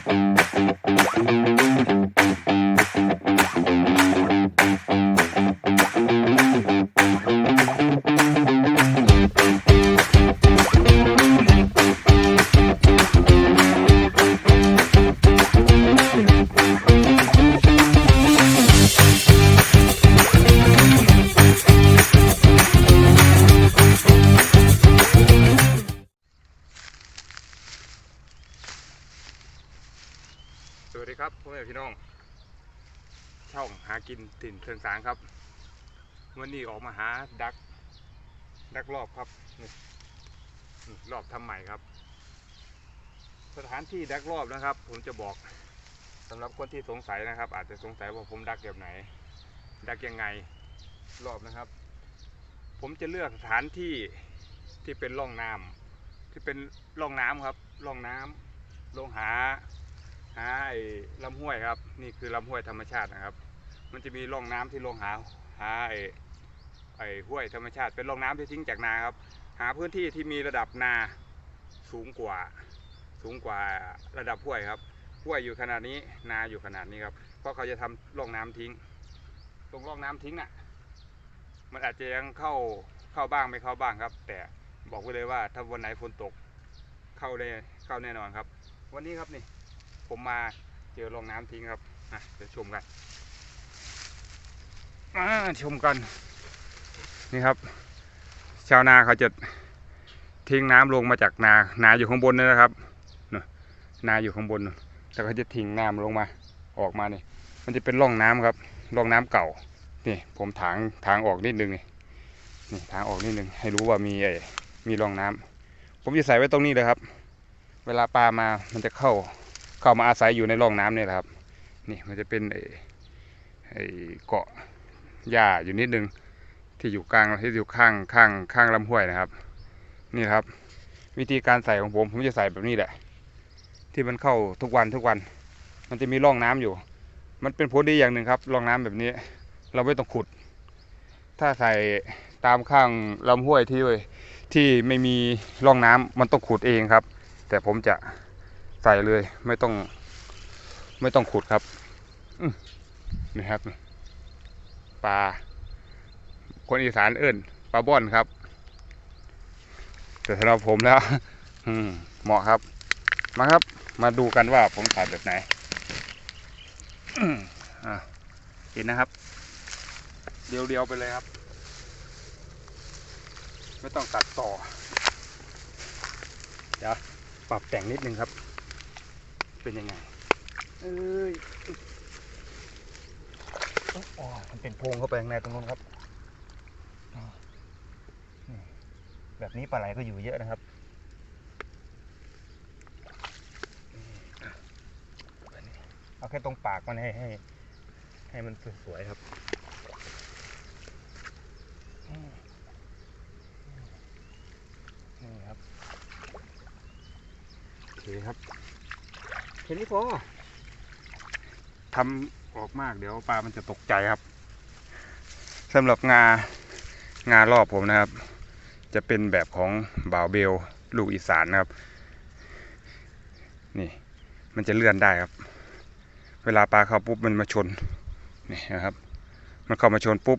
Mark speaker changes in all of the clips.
Speaker 1: Thank you. ช่องหากินถิ่นเครื่องสางครับ วันนี้ออกมาหาดัก ดักรอบครับรอบทำใหม่ครับ สถานที่ดักรอบนะครับ ผมจะบอกสำหรับคนที่สงสัยนะครับ อาจจะสงสัยว่าผมดักแบบไหน ดักยังไงรอบนะครับ ผมจะเลือกสถานที่ที่เป็นร่องน้ำที่เป็นร่องน้ำครับร่องน้ำลงหา หาไอ้ลำห้วยครับ นี่คือลำห้วยธรรมชาตินะครับ มันจะมีร่องน้ำที่ลงหาหาไอ้ไอ้ห้วยธรรมชาติ เป็นร่องน้ำที่ทิ้งจากนาครับ หาพื้นที่ที่มีระดับนาสูงกว่า สูงกว่าระดับห้วยครับห้วยอยู่ขนาดนี้นาอยู่ขนาดนี้ครับ เพราะเขาจะทำร่องน้ำทิ้ง ตรงร่องน้ำทิ้งน่ะ มันอาจจะยังเข้าเข้าบ้างไม่เข้าบ้างครับ แต่บอกไว้เลยว่าถ้าวันไหนฝนตกเข้าได้เข้าแน่นอนครับ วันนี้ครับนี่ ผมมาเจอร่องน้ำทิ้งครับอะเดี๋ยวชมกันมาชมกันนี่ครับ ชาวนาเขาจะทิ้งน้ำลงมาจากนา นาอยู่ข้างบนนี่นะครับนาอยู่ข้างบนนู่นแล้วเขาจะทิ้งน้ำลงมาออกมาเนี่ยมันจะเป็นร่องน้ำครับร่องน้ำเก่านี่ผมถางทางออกนิดนึงนี่นี่ทางออกนิดนึงให้รู้ว่ามีไอ้มีร่องน้ำผมจะใส่ไว้ตรงนี้เลยครับ เวลาปลามามันจะเข้า เข้ามาอาศัยอยู่ในร่องน้ำนี่แหละครับ นี่มันจะเป็นไอ้เกาะหญ้าอยู่นิดนึงที่อยู่กลางที่อยู่ข้างข้างข้างลำห้วยนะครับ นี่ครับ วิธีการใส่ของผมผมจะใส่แบบนี้แหละ ที่มันเข้าทุกวันทุกวัน มันจะมีร่องน้ำอยู่ มันเป็นผลดีอย่างหนึ่งครับร่องน้ำแบบนี้ เราไม่ต้องขุด ถ้าใส่ตามข้างลำห้วยที่ที่ไม่มีร่องน้ำมันต้องขุดเองครับ แต่ผมจะ ใส่เลย ไม่ต้อง ไม่ต้องขุดครับนี่ครับปลาคนอีสานเอิ้นปลาบ่อนครับ แต่สำหรับผมแล้วเหมาะครับ มาครับ มาดูกันว่าผมใส่แบบไหนเห็นนะครับ เดียวๆไปเลยครับ ไม่ต้องตัดต่อ เดี๋ยวปรับแต่งนิดนึงครับ เป็นยังไง เอ้ยอ๋อมันเป็นโพรงเข้าไปข้างในตรงนู้นครับอ๋อนี่แบบนี้ปลาไหลก็อยู่เยอะนะครับนี่แบบนี้เอาแค่ตรงปากมันให้ให้ ให้มันสวยๆครับอืมนี่ครับโอเคครับ แค่นี้พอทำออกมากเดี๋ยวปลามันจะตกใจครับสำหรับงางารอบผมนะครับ จะเป็นแบบของบ่าวเบลลูกอีสานนะครับ นี่ มันจะเลื่อนได้ครับ เวลาปลาเข้าปุ๊บมันมาชนนี่นะครับ มันเข้ามาชนปุ๊บ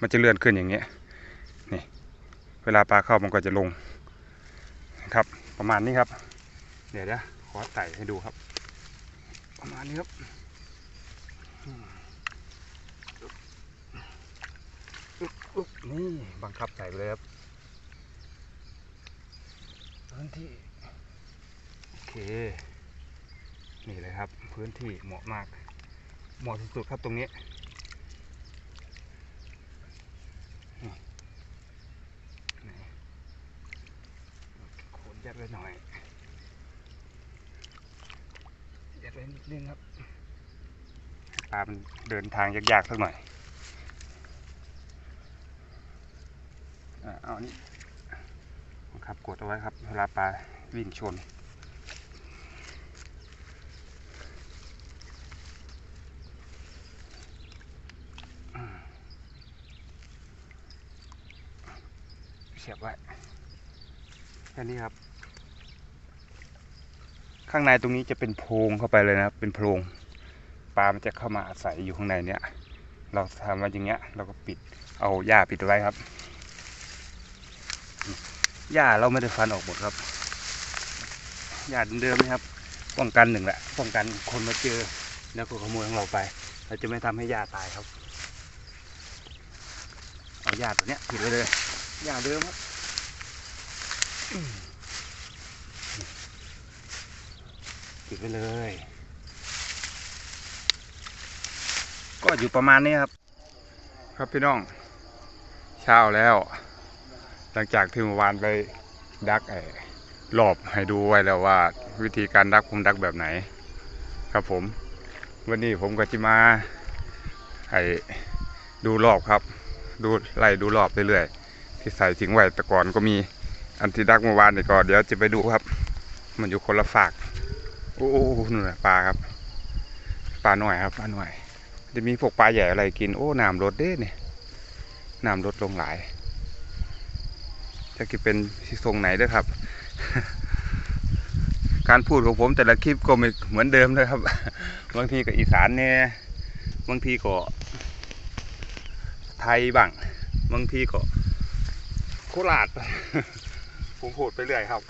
Speaker 1: มันจะเลื่อนขึ้นอย่างเงี้ยนี่ เวลาปลาเข้ามันก็จะลงครับ ประมาณนี้ครับ เดี๋ยวนะข อใส่ให้ดูครับ ประมาณนี้ครับอืมอึ๊บอึ๊บนี่บังคับใส่ไปเลยครับพื้นที่ โอเค นี่เลยครับ พื้นที่เหมาะมาก เหมาะสุดๆครับตรงนี้นี่นี่โคนยัดไว้หน่อย ยัดไว้นิดนึงครับปลามันเดินทางยากๆสักหน่อยอะเอาอันนี้ครับกดเอาไว้ครับเวลาปลาวิ่งชนเสียบไว้แค่นี้ครับ ข้างในตรงนี้จะเป็นโพรงเข้าไปเลยนะครับเป็นโพรงปลามันจะเข้ามาอาศัยอยู่ข้างในเนี้ยเราทำมาอย่างเงี้ย เราก็ปิดเอาหญ้าปิดไว้ครับหญ้าเราไม่ได้ฟันออกหมดครับหญ้าเดิมๆนะครับ ป้องกันหนึ่งแหละ ป้องกันคนมาเจอแล้วก็ขโมยของเราไป เราจะไม่ทำให้หญ้าตายครับ เอาหญ้าตัวเนี้ยปิดไว้เลยหญ้าเดิมครับอืมปิดไว้ เลย ก็อยู่ประมาณนี้ครับ ครับพี่น้อง เช้าแล้ว หลังจากที่เมื่อวานไปดักไอ้รอบให้ดูไว้แล้วว่า วิธีการดักผมดักแบบไหน ครับผม วันนี้ผมก็จะมาไอ้ดูรอบครับ ดูไล่ดูรอบเรื่อยๆที่ใส่ทิ้งไว้แต่ก่อนก็มีอันที่ดักเมื่อวานนี่ก็เดี๋ยวจะไปดูครับ มันอยู่คนละฝาก โอ้โหนู่นน่ะปลาครับ ปลาหน่อยครับปลาหน่อย จะมีพวกปลาใหญ่อะไรกิน โอ้น้ำลดเด้เนี่ยน้ำลดลงหลาย จะกินเป็นทรงไหนเด้วยครับ การพูดของผมแต่ละคลิปก็ไม่เหมือนเดิมเลยครับ บางทีก็อีสานเนี่ยบางทีก็ ไทยบ้าง บางทีก็โคราชผมพูดไปเรื่อยครับ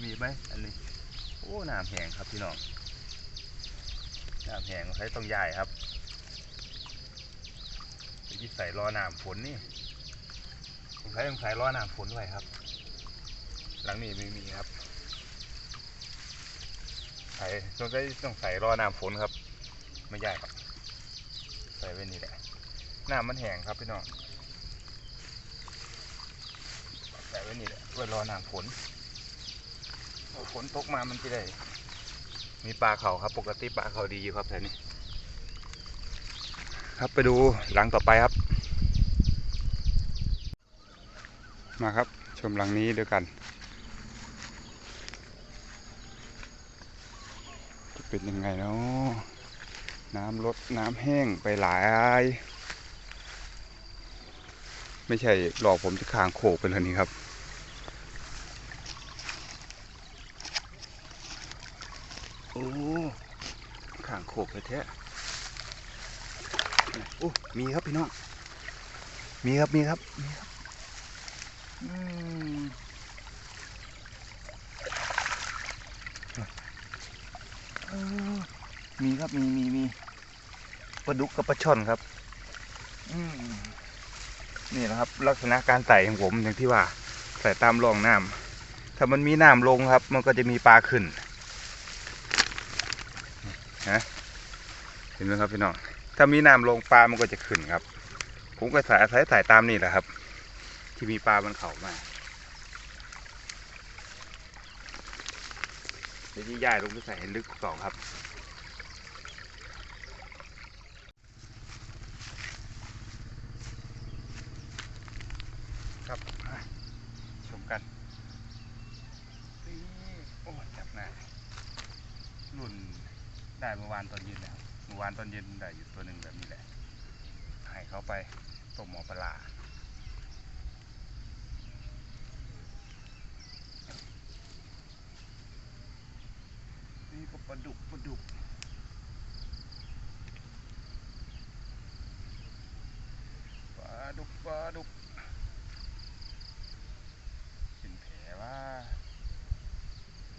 Speaker 1: มีไหมอันนี้ โอ้น้ำแห้งครับพี่น้องน้ำแห้งใช้ต้องย้ายครับยิ่ใส่รอน้ำฝนนี่ผมใช้ต้องใส่รอน้ำฝนไว้ครับ หลังนี้ไม่มีครับใส่ต้องใช้ต้องใส่รอน้ำฝนครับ ไม่ยากครับใส่ไว้นี่แหละน้ำมันแห้งครับพี่น้องใส่ไว้นี่แหละไว้รอน้ำฝน ฝนตกมามันจะได้ มีปลาเขาครับ ปกติปลาเขาดีอยู่ครับแถวนี้ ครับไปดูหลังต่อไปครับ มาครับ ชมหลังนี้ด้วยกัน จะเป็นยังไงเนาะน้ำลดน้ำแห้งไปหลายไม่ใช่หลอกผมจะคางโขกไปเลยนี่ครับ โอ้ เลยแท้โอ้มีครับพี่น้อง มีครับ มีครับ มีครับมีครับ มีมีมีปลาดุกกับปลาช่อนครับนี่นะครับ ลักษณะการไต่ของผมอย่างที่ว่าใส่ตามร่องน้ำถ้ามันมีน้ำลงครับ มันก็จะมีปลาขึ้นเห็นไหมครับพี่น้องถ้ามีน้ำลงปลามันก็จะขึ้นครับ ผมก็สายอายสายตามนี่แหละครับ ที่มีปลาบนเขามาเดี๋ยวที่ย่ายลงไปใส่ให้ลึกต่อครับครับชมกันนี่โอ้จับหน้ารุ่นได้เมื่อวานตอนเย็นนะครับเมื่อ วานตอนเย็นได้อยู่ตัวหนึ่งแบบนี้แหละ ให้เขาไปต้มหมอปลานี่ก็ปลาดุกปลาดุกปลาดุกปลาดุกเป็นแผลว่า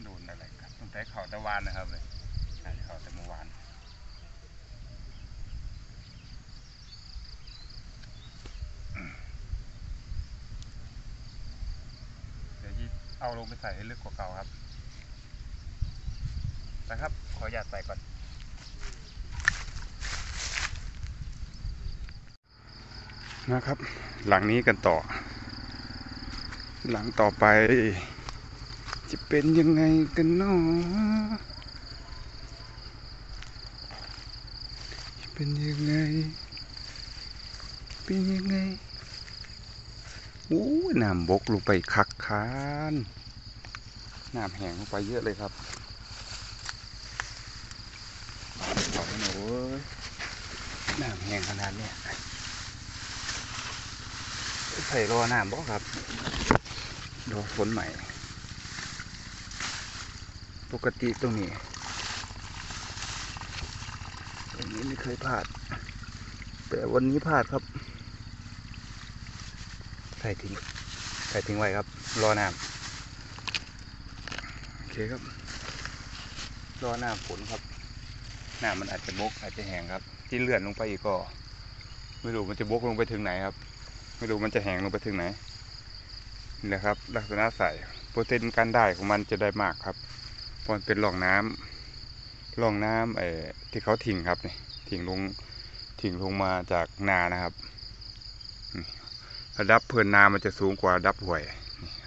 Speaker 1: โดนอะไรกันตั้งแต่เขาตะวันนะครับเลย น่าจะเข้าแต่เมื่อวานเดี๋ยวยี่เอา ลงไปใส่ให้ลึกกว่าเก่าครับนะครับ ขอหยาดใส่ก่อน นะครับ หลังนี้กันต่อ หลังต่อไป จะเป็นยังไงกันเนาะเป็นยังไง เป็นยังไงโอ้น้ำบกลงไปคักคาน น้ำแห้งลงไปเยอะเลยครับเอาไปหนูเว้ยน้ำแห้งขนาดเนี้ยใส่รอน้ำบ่ครับรอฝนใหม่ ปกติตรงนี้ตรงนี้ไม่เคยพลาด แต่วันนี้พลาดครับ ใส่ทิ้ง ใส่ทิ้งไว้ครับ รอน้ำโอ เคครับรอหน้าฝนครับ หน้ำมันอาจจะบกอาจจะแห้งครับ ที่เลื่อนลงไปอีกก็ ไม่รู้มันจะบกลงไปถึงไหนครับ ไม่รู้มันจะแห้งลงไปถึงไหนนี่แหละครับ ลักษณะใส่เปอร์เซ็นต์การได้ของมันจะได้มากครับเพราะมันเป็นร่องน้ำร่องน้ำเอ่อที่เขาทิ้งครับนี่ทิ้งลงทิ้งลงมาจากนานะครับระดับเพื้นนามันจะสูงกว่าระดับห้วย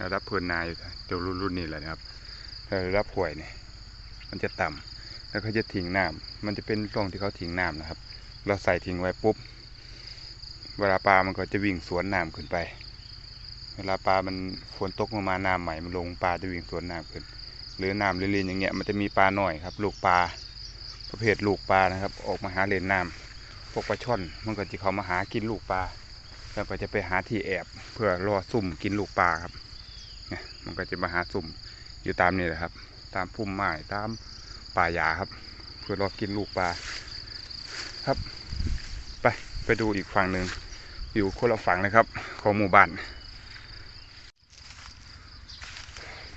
Speaker 1: ระดับเพื้นนาอยู่เดี๋ยวรุ่นนี้แหละนะครับ ระดับห้วยนี่ยมันจะต่ำแล้วเขาจะทิ้งน้ำมันจะเป็นร่องที่เขาทิ้งน้ำนะครับ เราใส่ทิ้งไว้ปุ๊บ เวลาปลามันก็จะวิ่งสวนน้ำขึ้นไป เวลาปลามันฝนตกลงมาน้ำใหม่มันลงปลาจะวิ่งสวนน้ำขึ้น หรือน้ำลินๆอย่างเงี้ยมันจะมีปลาหน่อยครับ ลูกปลาประเภทลูกปลานะครับ ออกมาหาเล่นน้ำพวกปลาช่อนมันก็จะเขามาหากินลูกปลาแล้วก็จะไปหาที่แอบเพื่อรอซุ่มกินลูกปลาครับเนี่ยมันก็จะมาหาซุ่ม อยู่ตามนี่แหละครับ ตามพุ่มไม้ตามป่าหญ้าครับ เพื่อรอกินลูกปลาครับ ไปไปดูอีกฝั่งหนึ่งอยู่คนละฝั่งนะครับ ของหมู่บ้าน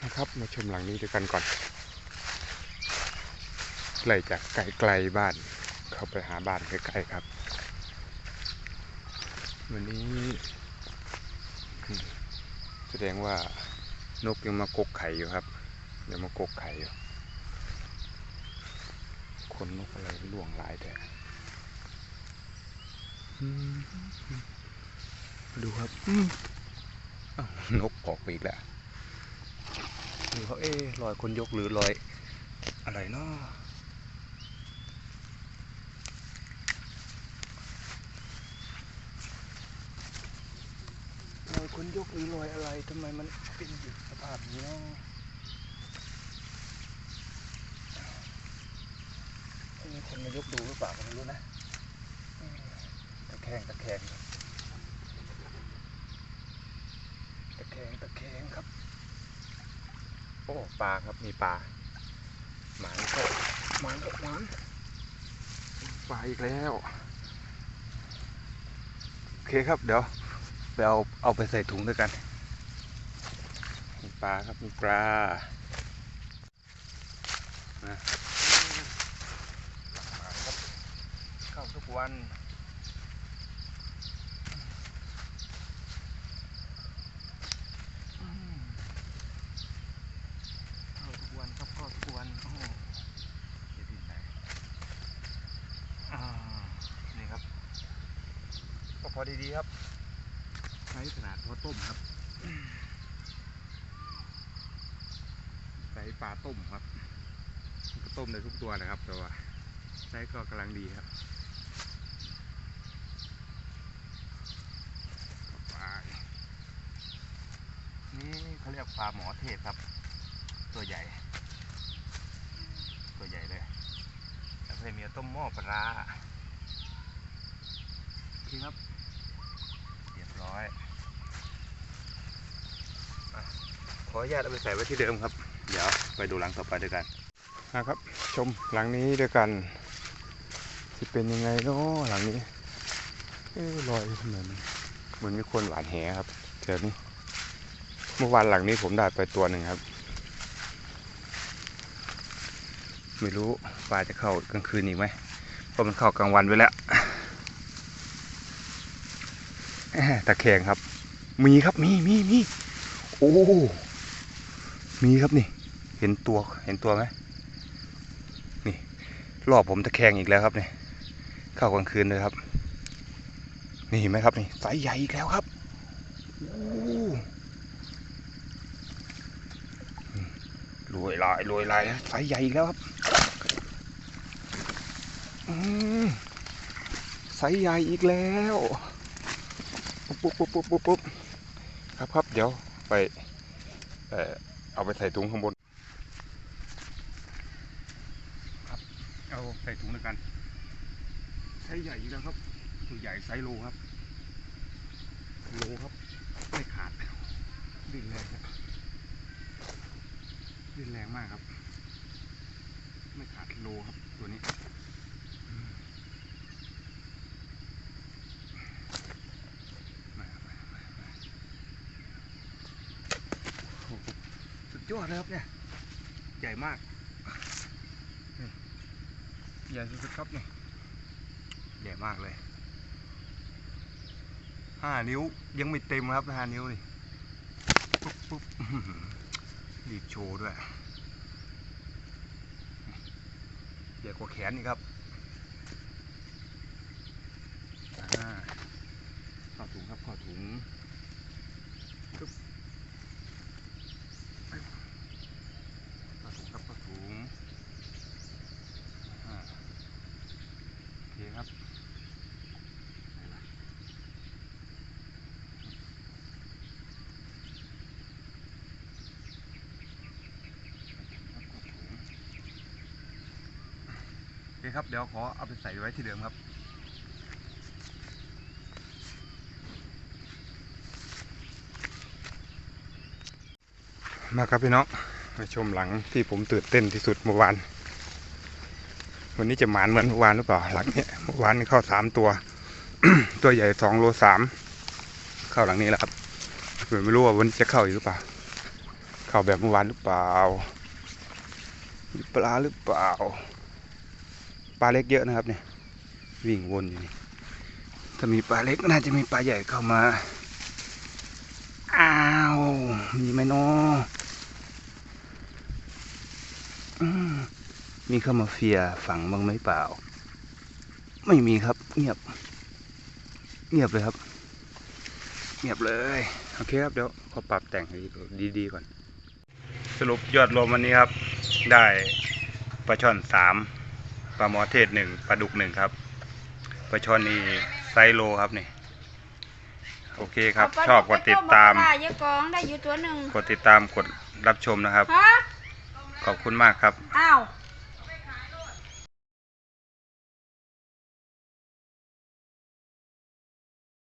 Speaker 1: นะครับมาชมหลังนี้ด้วยกันก่อนไกลจากไกลไกลๆบ้าน เข้าไปหาบ้านใกล้ๆครับ วันนี้ แสดงว่านกยังมากกไข่อยู่ครับ เดี๋ยังมากกไข่อยู่คนนกอะไรล่วงหลายแต่ดูครับอืมอ้าวนกออกไปอีกแล้วดูเขาเอ๊ะรอยคนยกหรือรอย อะไรเนาะรอยคนยกหรือรอยอะไรทำไมมันเป็นอยู่สภาพนี้เนาะ มีคนมายกดูหรือเปล่าก็ไม่รู้นะตะแคงตะแคงตะแคงตะแคงครับ โอ้ปลาครับมีปลาหมานก็หมานก็หมานปลาอีกแล้วโอเคครับเดี๋ยวไปเอาเอาไปใส่ถุงด้วยกันมีปลาครับมีปลานะปลาครับเข้าทุก วัน เข้าทุกวันครับเข้าทุกวันโอ้โหเดี๋ยวดีใจอ่านี่ครับ ก็พอดีๆครับ ใช้ขนาดพอต้มครับ ใส่ปลาต้มครับมันก็ต้มได้ทุกตัวนะครับแต่ว่าใช้ก็กำลังดีครับปลา นี่เขาเรียก ปลาหมอเทพครับ ตัวใหญ่ ตัวใหญ่เลยแล้วเคยมีต้มหม้อปลาร้าโอเคครับเรียบร้อยอะขออนุญาตเอาไปใส่ไว้ที่เดิมครับ เดี๋ยวไปดูหลังต่อไปด้วยกันนะครับ ชมหลังนี้ด้วยกันจะเป็นยังไงเนาะหลังนี้เอ้ยลอยทำไมมันเหมือนมีคนหวานแหครับแถวนี้ เมื่อวานหลังนี้ผมได้ไปตัวหนึ่งครับ ไม่รู้ปลาจะเข้ากลางคืนอีกไหมเพราะมันเข้ากลางวันไปแล้วตะแคงครับ มีครับมีมีมีโอ้มีครับนี่ เห็นตัวเห็นตัวไหมนี่รอบผมตะแคงอีกแล้วครับนี่เข้ากลางคืนเลยครับ นี่เห็นไหมครับนี่ไซส์ใหญ่อีกแล้วครับโอ้ รวยลายรวยลายไซส์ใหญ่อีกแล้วครับไซส์ใหญ่อีกแล้วปุ๊บปุ๊บปุ๊บปุ๊บปุ๊บครับครับเดี๋ยวไปเออเอาไปใส่ถุงข้างบนครับเอาใส่ถุงด้วยกันไซส์ใหญ่อีกแล้วครับตัวใหญ่ไซส์โลครับโลครับไม่ขาดดิ้นแรงครับ ดิ้นแรงมากครับ ไม่ขาดโลครับตัวนี้สุดยอดเลยครับเนี่ย ใหญ่มาก ใหญ่สุดๆครับเนี่ย ใหญ่มากเลยห้านิ้วยังไม่เต็มครับห้านิ้วนี่ปุ๊บปุ๊บ รีบโชว์ด้วยใหญ่กว่าแขนนี่ครับข้าถุงครับข้าถุงปึ๊บเข้าถุงครับเข้าถุงอ่าโอเคครับไหนล่ะเข้าถุงครับเข้าถุง โอเคครับ เดี๋ยวขอเอาไปใส่ไว้ที่เดิมครับ มาครับพี่น้องมาชมหลังที่ผมตื่นเต้นที่สุดเมื่อวาน วันนี้จะหมานเหมือนเมื่อวานหรือเปล่าหลังเนี้ยเมื่อวานเข้าสามตัว ตัวใหญ่สองโลสามเข้าหลังนี้แหละครับผมไม่รู้ว่าวันนี้จะเข้าอีกหรือเปล่า เข้าแบบเมื่อวานหรือเปล่าปลาหรือเปล่า ปลาเล็กเยอะนะครับเนี่ยวิ่งวนอยู่นี่ถ้ามีปลาเล็กน่าจะมีปลาใหญ่เข้ามาอ้าวมีไหมเนาะอืมมีเข้ามาเฟียฝังบ้างไหมเปล่า ไม่มีครับเงียบ เงียบเลยครับ เงียบเลยโอเคครับเดี๋ยวขอปรับแต่งดีๆก่อน สรุปยอดรวมวันนี้ครับ ได้ปลาช่อนสาม ปลาหมอเทศหนึ่งปลาดุกหนึ่งครับปลาช่อนนี่ไซส์โลครับนี่ โอเคครับ
Speaker 2: เาปลา
Speaker 1: ชอบกดติดตาม
Speaker 2: ปลาเยอะกองได้อยู่ตัวหนึ่ง
Speaker 1: กดติดตามกดรับชมนะครับ
Speaker 2: ฮะ
Speaker 1: ขอบคุณมากครับ
Speaker 2: อ้าว